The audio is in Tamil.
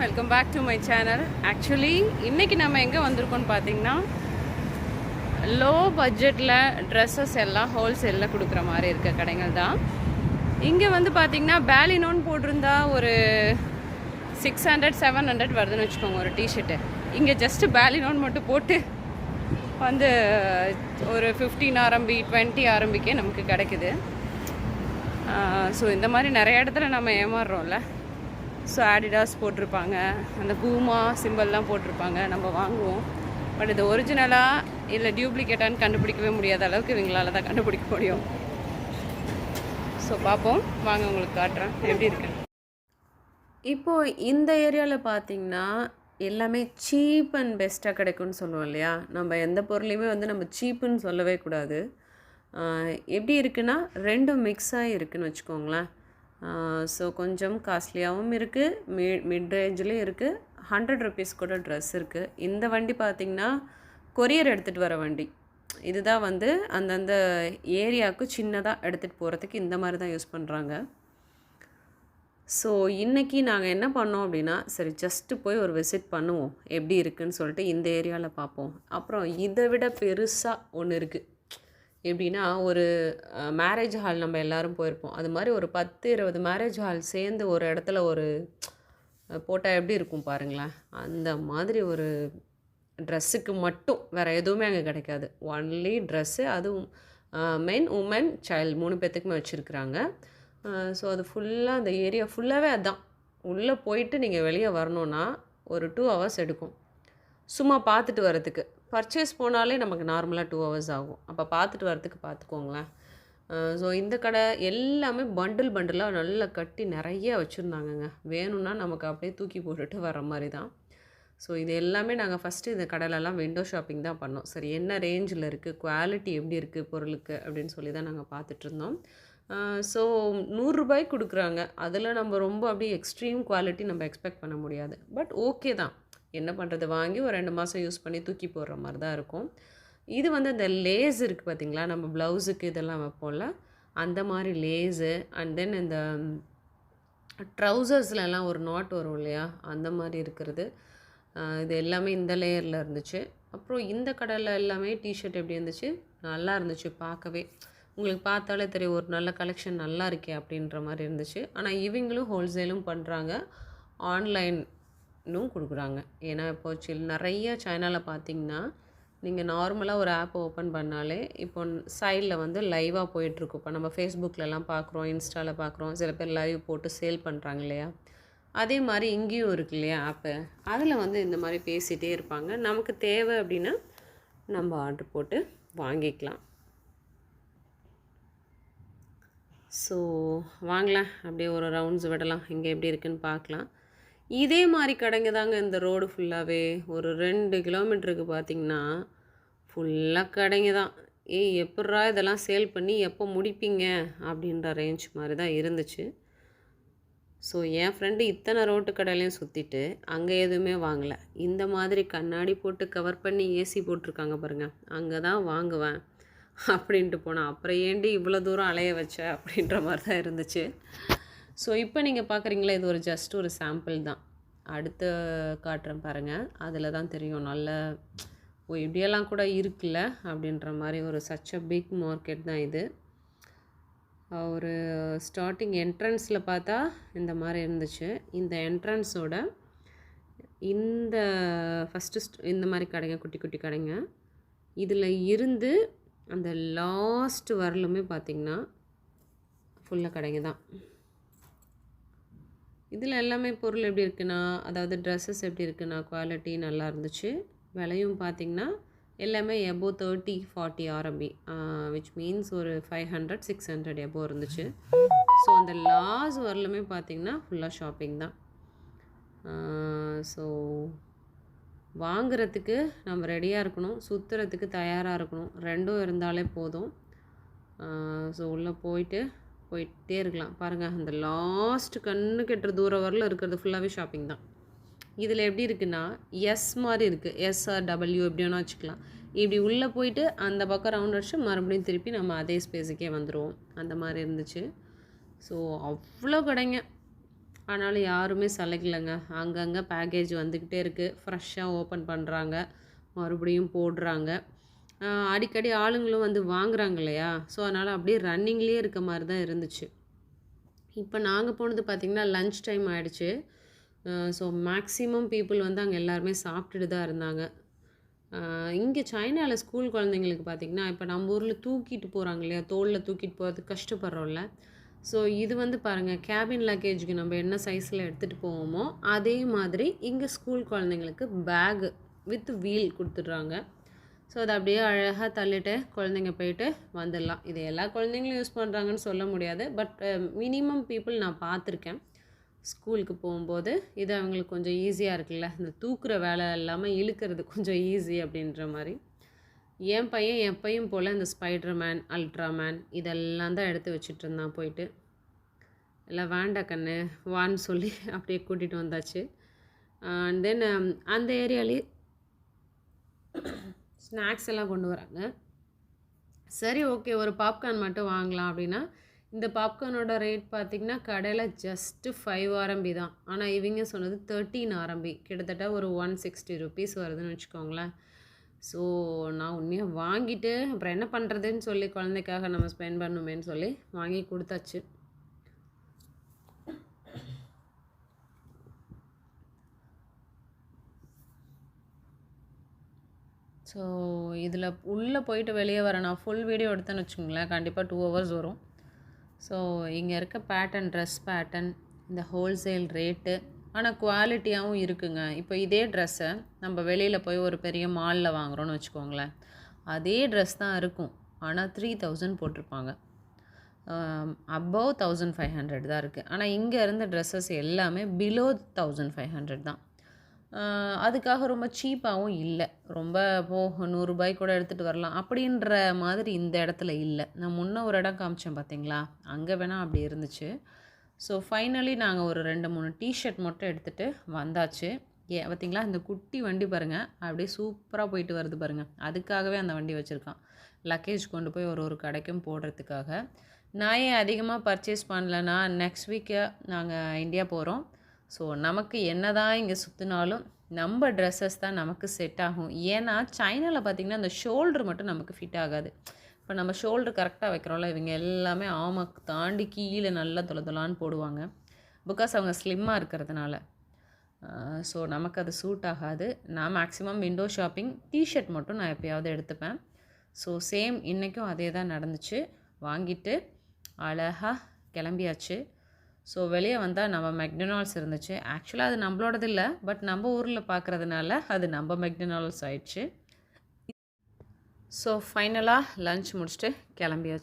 Welcome back to my channel actually இன்றைக்கி நம்ம எங்கே வந்திருக்கோம்னு பார்த்தீங்கன்னா லோ பட்ஜெட்டில் ட்ரெஸ்ஸஸ் எல்லாம் ஹோல்சேலில் கொடுக்குற மாதிரி இருக்க கடைகள் தான். இங்கே வந்து பார்த்தீங்கன்னா பேலினோன்னு போட்டிருந்தா ஒரு சிக்ஸ் ஹண்ட்ரட் செவன் ஹண்ட்ரட் வருதுன்னு வச்சுக்கோங்க ஒரு டிஷர்ட்டு இங்கே ஜஸ்ட்டு பேலினோன் மட்டும் போட்டு வந்து ஒரு ஃபிஃப்டீன் ஆரம்பி டுவெண்ட்டி ஆரம்பிக்கே நமக்கு கிடைக்குது. ஸோ இந்த மாதிரி நிறைய இடத்துல நம்ம ஏமாறுறோம்ல. ஸோ ஆடிடாஸ் போட்டிருப்பாங்க. அந்த பூமா சிம்பிள்லாம் போட்டிருப்பாங்க. நம்ம வாங்குவோம். பட் இது ஒரிஜினலாக இல்லை டியூப்ளிகேட்டான்னு கண்டுபிடிக்கவே முடியாத அளவுக்கு இவங்களால தான் கண்டுபிடிக்க முடியும். ஸோ பார்ப்போம். வாங்க உங்களுக்கு காட்டுறேன். எப்படி இருக்கு? இப்போது இந்த ஏரியாவில் பார்த்தீங்கன்னா எல்லாமே சீப் அண்ட் பெஸ்ட்டாக கிடைக்கும்னு சொல்லுவோம் இல்லையா? நம்ம எந்த பொருளையுமே வந்து நம்ம சீப்புன்னு சொல்லவே கூடாது. எப்படி இருக்குன்னா ரெண்டும் மிக்ஸ் ஆகி இருக்குன்னு வச்சுக்கோங்களேன். ஸோ கொஞ்சம் காஸ்ட்லியாகவும் இருக்குது மி மிட் ரேஞ்சிலையும் இருக்குது ஹண்ட்ரட் ருபீஸ் கூட ட்ரெஸ் இருக்குது இந்த வண்டி பார்த்திங்கன்னா கொரியர் எடுத்துகிட்டு வர வண்டி. இதுதான் வந்து அந்தந்த ஏரியாவுக்கு சின்னதாக எடுத்துகிட்டு போகிறதுக்கு இந்த மாதிரி தான் யூஸ் பண்ணுறாங்க ஸோ இன்றைக்கி நாங்கள் என்ன பண்ணோம் அப்படின்னா சரி ஜஸ்ட்டு போய் ஒரு விசிட் பண்ணுவோம். எப்படி இருக்குன்னு சொல்லிட்டு இந்த ஏரியாவில் பார்ப்போம் அப்புறம் இதை விட பெருசாக ஒன்று இருக்குது எப்படின்னா ஒரு மேரேஜ் ஹால் நம்ம எல்லாரும் போயிருப்போம். அது மாதிரி ஒரு பத்து இருபது மேரேஜ் ஹால் சேர்ந்து ஒரு இடத்துல ஒரு போட்டால் எப்படி இருக்கும் பாருங்களேன். அந்த மாதிரி ஒரு ட்ரெஸ்ஸுக்கு மட்டும் வேறு எதுவுமே அங்கே கிடைக்காது. ஒன்லி ட்ரெஸ்ஸு அதுவும் மென் உமன் சைல்டு மூணு பேர்த்துக்குமே வச்சுருக்குறாங்க. ஸோ அது ஃபுல்லாக அந்த ஏரியா ஃபுல்லாகவே அதுதான் உள்ளே போயிட்டு நீங்கள் வெளியே வரணுன்னா ஒரு டூ ஹவர்ஸ் எடுக்கும். சும்மா பார்த்துட்டு வரதுக்கு பர்ச்சேஸ் போனாலே நமக்கு நார்மலாக டூ ஹவர்ஸ் ஆகும். அப்போ பார்த்துட்டு வரதுக்கு பார்த்துக்கோங்களேன். ஸோ இந்த கடை எல்லாமே பண்டில் பண்டிலாக நல்லா கட்டி நிறைய வச்சுருந்தாங்கங்க. வேணும்னா நமக்கு அப்படியே தூக்கி போட்டுட்டு வர மாதிரி தான். ஸோ இது எல்லாமே நாங்கள் ஃபஸ்ட்டு இந்த கடையிலலாம் விண்டோ ஷாப்பிங் தான் பண்ணோம். சரி என்ன ரேஞ்சில் இருக்குது குவாலிட்டி எப்படி இருக்குது பொருளுக்கு? அப்படின்னு சொல்லி தான் நாங்கள் பார்த்துட்ருந்தோம் ஸோ நூறுரூபாய்க்கு கொடுக்குறாங்க. அதில் நம்ம ரொம்ப அப்படியே எக்ஸ்ட்ரீம் குவாலிட்டி நம்ம எக்ஸ்பெக்ட் பண்ண முடியாது. பட் ஓகே தான். என்ன பண்ணுறது வாங்கி ஒரு ரெண்டு மாதம் யூஸ் பண்ணி தூக்கி போடுற மாதிரி தான் இருக்கும். இது வந்து அந்த லேஸ் இருக்குது பார்த்திங்களா நம்ம ப்ளவுஸுக்கு இதெல்லாம் வைப்போம்ல. அந்த மாதிரி லேஸு அண்ட் தென் இந்த ட்ரௌசர்ஸ்லலாம் ஒரு நாட் வரும் இல்லையா? அந்த மாதிரி இருக்கிறது. இது எல்லாமே இந்த லேயரில் இருந்துச்சு. அப்புறம் இந்த கடையில் எல்லாமே டிஷர்ட் எப்படி இருந்துச்சு? நல்லா இருந்துச்சு பார்க்கவே. உங்களுக்கு பார்த்தாலே தெரியும் ஒரு நல்ல கலெக்ஷன் நல்லா இருக்கே அப்படின்ற மாதிரி இருந்துச்சு. ஆனால் இவங்களும் ஹோல்சேலும் பண்ணுறாங்க ஆன்லைன் ஆன்லைனும் கொடுக்குறாங்க. ஏன்னா இப்போ சில் நிறைய சேனலை பார்த்தீங்கன்னா நீங்கள் நார்மலாக ஒரு ஆப் ஓப்பன் பண்ணாலே இப்போ சைடில் வந்து லைவாக போயிட்டுருக்கும் இப்போ நம்ம ஃபேஸ்புக்கிலலாம் பார்க்குறோம் இன்ஸ்டாவில் பார்க்குறோம் சில பேர் லைவ் போட்டு சேல் பண்ணுறாங்க இல்லையா? அதே மாதிரி இங்கேயும் இருக்கு இல்லையா ஆப்பு அதில் வந்து இந்த மாதிரி பேசிகிட்டே இருப்பாங்க. நமக்கு தேவை அப்படின்னா நம்ம ஆர்டர் போட்டு வாங்கிக்கலாம். ஸோ வாங்கலாம். அப்படியே ஒரு ரவுண்ட்ஸ் விடலாம். இங்கே எப்படி இருக்குன்னு பார்க்கலாம். இதே மாதிரி கடைங்க தாங்க இந்த ரோடு ஃபுல்லாகவே ஒரு ரெண்டு கிலோமீட்டருக்கு பார்த்தீங்கன்னா ஃபுல்லாக கடைங்க தான். ஏய் எப்பட்றா இதெல்லாம் சேல் பண்ணி எப்போ முடிப்பீங்க? அப்படின்ற ரேஞ்ச் மாதிரி தான் இருந்துச்சு. ஸோ என் ஃப்ரெண்டு இத்தனை ரோட்டு கடையிலையும் சுற்றிட்டு அங்கே எதுவுமே வாங்கலை. இந்த மாதிரி கண்ணாடி போட்டு கவர் பண்ணி ஏசி போட்டிருக்காங்க பாருங்கள் அங்கே தான் வாங்குவேன் அப்படின்ட்டு போனேன் அப்புறம் ஏண்டி இவ்வளோ தூரம் அலைய வச்ச? அப்படின்ற மாதிரி தான் இருந்துச்சு. ஸோ இப்போ நீங்கள் பார்க்குறீங்களா இது ஒரு ஜஸ்ட் ஒரு சாம்பிள் தான். அடுத்து காட்டுறேன் பாருங்கள் அதில் தான் தெரியும். நல்ல ஓ இப்படியெல்லாம் கூட இருக்குல்ல அப்படின்ற மாதிரி ஒரு சச் அ பிக் மார்க்கெட் தான் இது. ஒரு ஸ்டார்டிங் என்ட்ரன்ஸில் பார்த்தா இந்த மாதிரி இருந்துச்சு. இந்த என்ட்ரன்ஸோட இந்த ஃபஸ்ட்டு இந்த மாதிரி கடைங்க குட்டி குட்டி கடைங்க. இதில் இருந்து அந்த லாஸ்ட் வரலுமே பார்த்திங்கன்னா ஃபுல்லாக கடைங்க தான். இதில் எல்லாமே பொருள் எப்படி இருக்குன்னா அதாவது ட்ரெஸ்ஸஸ் எப்படி இருக்குன்னா குவாலிட்டி நல்லா இருந்துச்சு. விலையும் பார்த்திங்கன்னா எல்லாமே above thirty forty RMB which means ஒரு five hundred six hundred above இருந்துச்சு. ஸோ அந்த லாஸ்ட் வரலுமே பார்த்திங்கன்னா ஃபுல்லாக ஷாப்பிங் தான். ஸோ வாங்கிறதுக்கு நம்ம ரெடியாக இருக்கணும். சுற்றுறதுக்கு தயாராக இருக்கணும். ரெண்டும் இருந்தாலே போதும். ஸோ உள்ளே போயிட்டு போயிட்டே இருக்கலாம். பாருங்கள் அந்த லாஸ்ட் கண்ணு கெட்டுற தூரம் வரல இருக்கிறது ஃபுல்லாகவே ஷாப்பிங் தான். இதில் எப்படி இருக்குன்னா எஸ் மாதிரி இருக்குது எஸ்ஆர் டபிள்யூ எப்படி வேணால் வச்சுக்கலாம். இப்படி உள்ளே போயிட்டு அந்த பக்கம் ரவுண்ட் அடிச்சு மறுபடியும் திருப்பி நம்ம அதே ஸ்பேஸுக்கே வந்துடுவோம் அந்த மாதிரி இருந்துச்சு. ஸோ அவ்வளோ கடைங்க. ஆனாலும் யாருமே சலைக்கலைங்க அங்கங்கே பேக்கேஜ் வந்துக்கிட்டே இருக்குது ஃப்ரெஷ்ஷாக ஓப்பன் பண்ணுறாங்க மறுபடியும் போடுறாங்க. அடிக்கடி ஆளுங்களும் வந்து வாங்குறாங்க இல்லையா ஸோ அதனால் அப்படியே ரன்னிங்லேயே இருக்க மாதிரி தான் இருந்துச்சு. இப்போ நாங்கள் போனது பார்த்திங்கன்னா லஞ்ச் டைம் ஆகிடுச்சு ஸோ மேக்ஸிமம் பீப்புள் வந்து அங்கே எல்லாருமே சாப்பிட்டுட்டு தான் இருந்தாங்க. இங்கே சைனாவில் ஸ்கூல் குழந்தைங்களுக்கு பார்த்திங்கன்னா இப்போ நம்ம ஊரில் தூக்கிட்டு போகிறாங்க இல்லையா? தோளில் தூக்கிட்டு போகிறதுக்கு கஷ்டப்படுறோம்ல. ஸோ இது வந்து பாருங்கள் கேபின் லக்கேஜுக்கு நம்ம என்ன சைஸில் எடுத்துகிட்டு போவோமோ அதே மாதிரி இங்கே ஸ்கூல் குழந்தைங்களுக்கு பேகு வித் வீல் கொடுத்துட்றாங்க. ஸோ அதை அப்படியே அழகாக தள்ளிட்டு குழந்தைங்க போயிட்டு வந்துடலாம். இது எல்லா குழந்தைங்களும் யூஸ் பண்ணுறாங்கன்னு சொல்ல முடியாது. பட் மினிமம் பீப்புள் நான் பார்த்துருக்கேன். ஸ்கூலுக்கு போகும்போது இது அவங்களுக்கு கொஞ்சம் ஈஸியாக இருக்குல்ல. இந்த தூக்குற வேலை இல்லாமல் இழுக்கிறது கொஞ்சம் ஈஸி அப்படின்ற மாதிரி. என் பையன் எப்பையும் போல் இந்த ஸ்பைடர்மேன் அல்ட்ராமேன் இதெல்லாம் தான் எடுத்து வச்சுட்டு இருந்தான் போயிட்டு. எல்லாம் வேண்டா கண்ணு வான்னு சொல்லி அப்படியே கூட்டிகிட்டு வந்தாச்சு. அண்ட் தென் அந்த ஏரியாலே ஸ்நாக்ஸ் எல்லாம் கொண்டு வராங்க. சரி ஓகே ஒரு பாப்கார்ன் மட்டும் வாங்கலாம் அப்படின்னா இந்த பாப்கார்னோட ரேட் பார்த்திங்கன்னா கடையில் ஜஸ்ட்டு ஃபைவ் ஆரம்பி தான். ஆனால் இவங்க சொன்னது தேர்ட்டீன் ஆரம்பி கிட்டத்தட்ட ஒரு ஒன் சிக்ஸ்டி ருபீஸ் வருதுன்னு வச்சுக்கோங்களேன். ஸோ நான் உண்மையாக வாங்கிட்டு அப்புறம் என்ன பண்ணுறதுன்னு சொல்லி குழந்தைக்காக நம்ம ஸ்பெண்ட் பண்ணுமேன்னு சொல்லி வாங்கி கொடுத்தாச்சு. ஸோ இதில் உள்ளே போயிட்டு வெளியே வர நான் ஃபுல் வீடியோ எடுத்தேன்னு வச்சுக்கோங்களேன். கண்டிப்பாக டூ ஹவர்ஸ் வரும். ஸோ இங்கே இருக்க பேட்டர்ன் ட்ரெஸ் பேட்டர்ன் இந்த ஹோல்சேல் ரேட்டு ஆனால் குவாலிட்டியாகவும் இருக்குங்க. இப்போ இதே ட்ரெஸ்ஸை நம்ம வெளியில் போய் ஒரு பெரிய மாலில் வாங்குகிறோன்னு வச்சுக்கோங்களேன். அதே ட்ரெஸ் தான் இருக்கும். ஆனால் த்ரீ தௌசண்ட் போட்டிருப்பாங்க. அபவ் தௌசண்ட் ஃபைவ் ஹண்ட்ரட் தான் இருக்குது ஆனால் இங்கே இருந்த ட்ரெஸ்ஸஸ் எல்லாமே பிலோ தௌசண்ட் ஃபைவ் ஹண்ட்ரட் தான். அதுக்காக ரொம்ப சீப்பாகவும் இல்லை. ரொம்ப போ நூறுரூபாய் கூட எடுத்துகிட்டு வரலாம். அப்படின்ற மாதிரி இந்த இடத்துல இல்லை. நான் முன்ன ஒரு இடம் காமிச்சேன் பார்த்தீங்களா? அங்கே வேணால் அப்படி இருந்துச்சு. ஸோ ஃபைனலி நாங்கள் ஒரு ரெண்டு மூணு டிஷர்ட் மட்டும் எடுத்துகிட்டு வந்தாச்சு. ஏ பார்த்தீங்களா? இந்த குட்டி வண்டி பாருங்கள் அப்படியே சூப்பராக போயிட்டு வருது பாருங்கள் அதுக்காகவே அந்த வண்டி வச்சுருக்கான். லக்கேஜ் கொண்டு போய் ஒரு ஒரு கடைக்கும் போடுறதுக்காக. நான் ஏன் அதிகமாக பர்ச்சேஸ் பண்ணலன்னா நெக்ஸ்ட் வீக்கு நாங்கள் இந்தியா போகிறோம் ஸோ நமக்கு என்ன தான் இங்கே சுற்றினாலும் நம்ம ட்ரெஸ்ஸஸ் தான் நமக்கு செட் ஆகும். ஏன்னா சைனாவில் பார்த்திங்கன்னா அந்த ஷோல்டர் மட்டும் நமக்கு ஃபிட் ஆகாது. இப்போ நம்ம ஷோல்டர் கரெக்டாக வைக்கிறோம்ல இவங்க எல்லாமே ஆமாக்கு தாண்டி கீழே நல்லா தொலை தொலான்னு போடுவாங்க. பிகாஸ் அவங்க ஸ்லிம்மாக இருக்கிறதுனால. ஸோ நமக்கு அது சூட் ஆகாது. நான் மேக்ஸிமம் விண்டோ ஷாப்பிங் டிஷர்ட் மட்டும் நான் எப்பயாவது எடுத்துப்பேன். ஸோ சேம் இன்றைக்கும் அதே தான் நடந்துச்சு. வாங்கிட்டு அழகாக கிளம்பியாச்சு. ஸோ வெளியே வந்தால் நம்ம மெக்டனால்ஸ் இருந்துச்சு. ஆக்சுவலாக அது நம்மளோடது இல்லை பட் நம்ம ஊரில் பார்க்குறதுனால அது நம்ம மெக்டனால்ஸ் ஆயிடுச்சு. ஸோ ஃபைனலாக லன்ச் முடிச்சுட்டு கிளம்பியாச்சு.